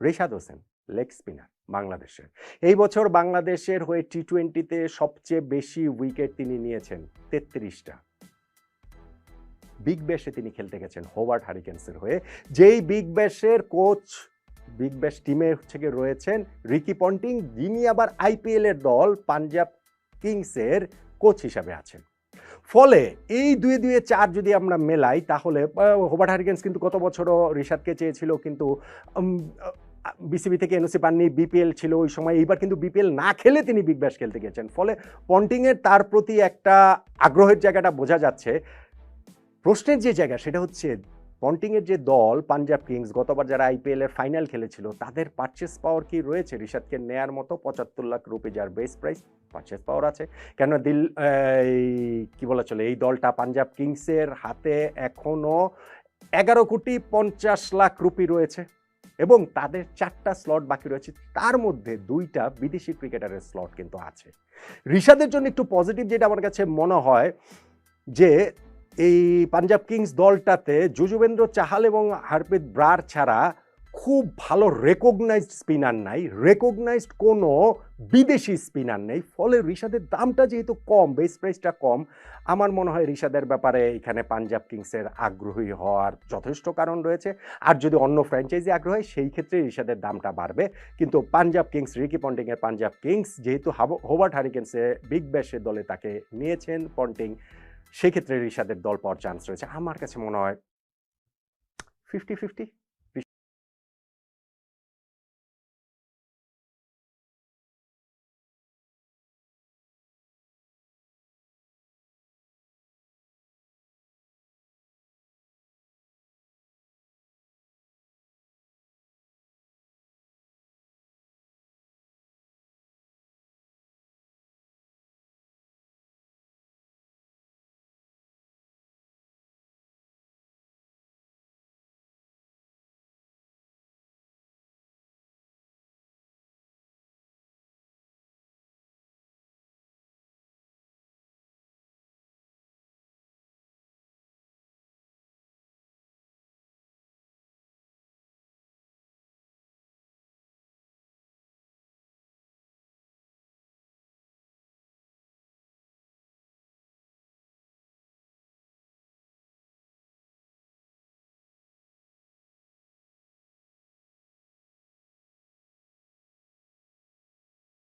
Reshad Hossain, leg spinner বাংলাদেশের। এই বছর বাংলাদেশের হয়ে টি টোয়েন্টিতে সবচেয়ে বেশি উইকেট তিনি নিয়েছেন তেত্রিশটা। বিগ ব্যাশে তিনি খেলতে গেছেন হোভার্ড হারিকেন্সের হয়ে। যেই বিগ ব্যাশের কোচ, বিগ ব্যাশ টিমে হচ্ছে গিয়ে রয়েছেন রিকি পন্টিং, যিনি আবার আইপিএল এর দল পাঞ্জাব কিংসের কোচ হিসাবে আছেন। ফলে এই দুই দুয়ে চার যদি আমরা মেলাই, তাহলে হোবার্ট হারিকেন্স কিন্তু গত বছরও রিশাদকে চেয়েছিল, কিন্তু বিসিবি থেকে এনওসি পাননি বিপিএল ছিল ওই সময়। এইবার কিন্তু বিপিএল না খেলে তিনি বিগ ব্যাশ খেলতে গেছেন ফলে পন্টিংয়ের তার প্রতি একটা আগ্রহের জায়গাটা বোঝা যাচ্ছে। প্রশ্নের যে জায়গা সেটা হচ্ছে পন্টিংয়ের যে দল পাঞ্জাব কিংস গতবার যারা আইপিএল এর ফাইনাল খেলেছিল তাদের পারচেস পাওয়ার কি রয়েছে? রিশাদকে নেয়ার মতো পঁচাত্তর লাখ রুপি যার বেস প্রাইস পারচেস পাওয়ার আছে। কেন দিল এই, কি বলা চলে এই দলটা পাঞ্জাব কিংসের হাতে এখনও এগারো কোটি পঞ্চাশ লাখ রুপি রয়েছে। এবং তাদের চারটা স্লট বাকি রয়েছে। তার মধ্যে দুইটা বিদেশি ক্রিকেটারের স্লট কিন্তু আছে। ঋষাদের জন্য একটু পজিটিভ যেটা আমার কাছে মনে হয়, যে এই পাঞ্জাব কিংস দলটাতে যুজুবেন্দ্র চাহাল এবং হারপ্রিত ব্রার ছাড়া খুব ভালো রেকগনাইজড স্পিনার নাই রেকগনাইজড কোনো বিদেশি স্পিনার নেই, ফলে ঋষাদের দামটা যেহেতু কম বেস প্রাইসটা কম, আমার মনে হয় ঋষাদের ব্যাপারে এখানে পাঞ্জাব কিংসের আগ্রহী হওয়ার যথেষ্ট কারণ রয়েছে। আর যদি অন্য ফ্র্যাঞ্চাইজি আগ্রহ হয়, সেই ক্ষেত্রে ঋষাদের দামটা বাড়বে। কিন্তু পাঞ্জাব কিংস, রিকি পন্টিংয়ের পাঞ্জাব কিংস যেহেতু হাব- হোবার্ট হারিকেন্সে বিগ ব্যাশের দলে তাকে নিয়েছেন পন্টিং, সেক্ষেত্রে ঋষাদের দল পাওয়ার চান্স রয়েছে। আমার কাছে মনে হয় ফিফটি ফিফটি